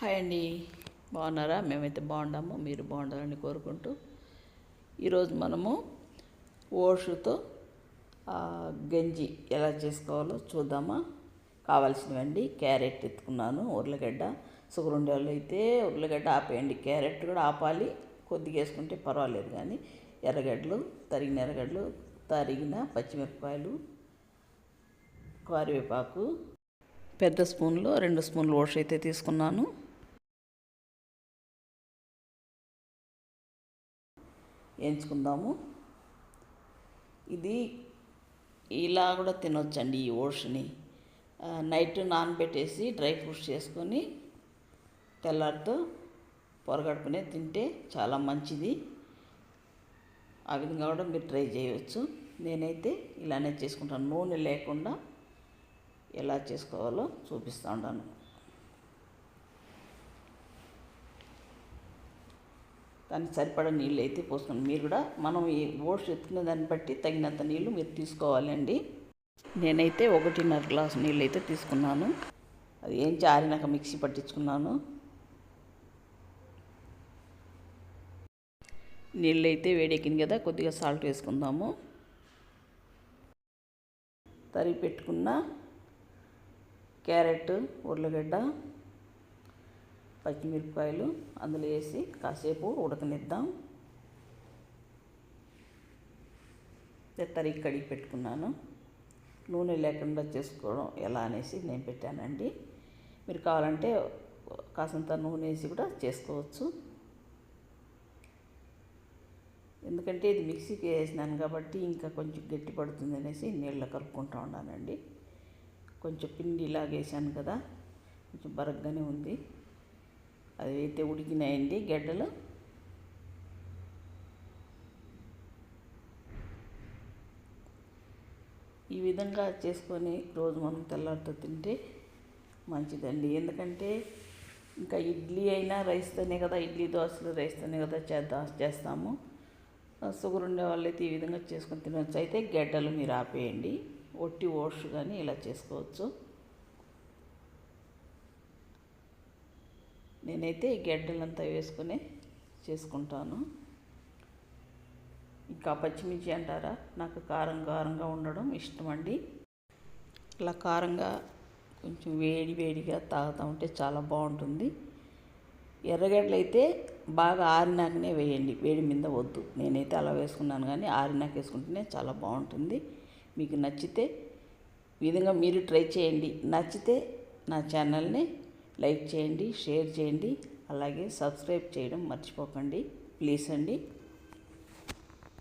Hi అండి. బాగున్నారా? మేమైతే బాగున్నాము మీరు బాగుండాలని కోరుకుంటూ ఈరోజు మనము ఓషుతో గంజి ఎలా చేసుకోవాలో చూద్దామా? కావాల్సినవండి క్యారెట్ ఎత్తుకున్నాను ఉర్లగడ్డ. షుగర్ ఉండే వాళ్ళు అయితే ఉర్లగడ్డ ఆపేయండి క్యారెట్ కూడా ఆపాలి కొద్దిగా వేసుకుంటే పర్వాలేదు కానీ ఎర్రగడ్డలు తరిగిన ఎర్రగడ్డలు తరిగిన పచ్చిమిరపకాయలు కరివేపాకు పెద్ద స్పూన్లో రెండు స్పూన్లు ఓష్ అయితే తీసుకున్నాను. ఎంచుకుందాము. ఇది ఇలా కూడా తినొచ్చండి ఈ ఓట్స్ని. నైట్ నానబెట్టేసి డ్రై ఫ్రూట్స్ చేసుకొని తెల్లారితో పొరగడుపునే తింటే చాలా మంచిది. ఆ విధంగా కూడా మీరు ట్రై చేయవచ్చు నేనైతే ఇలానే చేసుకుంటాను. నూనె లేకుండా ఎలా చేసుకోవాలో చూపిస్తూ ఉంటాను. దానికి సరిపడా నీళ్ళు అయితే పోసుకోండి మీరు కూడా మనం ఈ ఓట్స్ ఎత్తుకునే దాన్ని బట్టి తగినంత నీళ్ళు మీరు తీసుకోవాలండి. నేనైతే ఒకటిన్నర గ్లాసు నీళ్ళు అయితే తీసుకున్నాను. అది ఏం చారినాక మిక్సీ పట్టించుకున్నాను. నీళ్ళు అయితే వేడెక్కింది కదా కొద్దిగా సాల్ట్ వేసుకుందాము. తరిగి పెట్టుకున్న క్యారెట్ ఉర్లగడ్డ పచ్చిమిరపకాయలు అందులో వేసి కాసేపు ఉడకనిద్దాం. తరిగి కడిగి పెట్టుకున్నాను. నూనె లేకుండా చేసుకోవడం ఎలా అనేసి నేను పెట్టానండి. మీరు కావాలంటే కాసంత నూనె వేసి కూడా చేసుకోవచ్చు. ఎందుకంటే ఇది మిక్సీకి వేసినాను కాబట్టి ఇంకా కొంచెం గట్టి పడుతుంది అనేసి నీళ్ళ కలుపుకుంటూ ఉన్నానండి కొంచెం పిండి ఇలాగేసాను కదా కొంచెం బరగ్గానే ఉంది. అది అయితే ఉడికినాయండి గడ్డలు. ఈ విధంగా చేసుకొని రోజు మనం తెల్లారితో తింటే మంచిదండి. ఎందుకంటే ఇంకా ఇడ్లీ అయినా రైస్తోనే కదా ఇడ్లీ దోశలు రైస్తోనే కదా చేద్దాం చేస్తాము. షుగర్ ఉండే వాళ్ళైతే ఈ విధంగా చేసుకొని తినవచ్చు అయితే గడ్డలు మీరు ఆపేయండి. ఒట్టి ఓష్ కానీ ఇలా చేసుకోవచ్చు. నేనైతే ఈ గడ్డలంతా వేసుకుని చేసుకుంటాను. ఇంకా పచ్చిమిర్చి అంటారా? నాకు కారం కారంగా ఉండడం ఇష్టం అండి ఇలా కారంగా కొంచెం వేడి వేడిగా తాగుతూ ఉంటే చాలా బాగుంటుంది. ఎర్రగడ్డలు అయితే బాగా ఆరినాకనే వేయండి. వేడి మీద వద్దు. నేనైతే అలా వేసుకున్నాను కానీ ఆరినాక వేసుకుంటేనే చాలా బాగుంటుంది. మీకు నచ్చితే విధంగా మీరు ట్రై చేయండి. నచ్చితే నా ఛానల్ని లైక్ చేయండి షేర్ చేయండి అలాగే సబ్స్క్రైబ్ చేయడం మర్చిపోకండి. ప్లీజ్ అండి.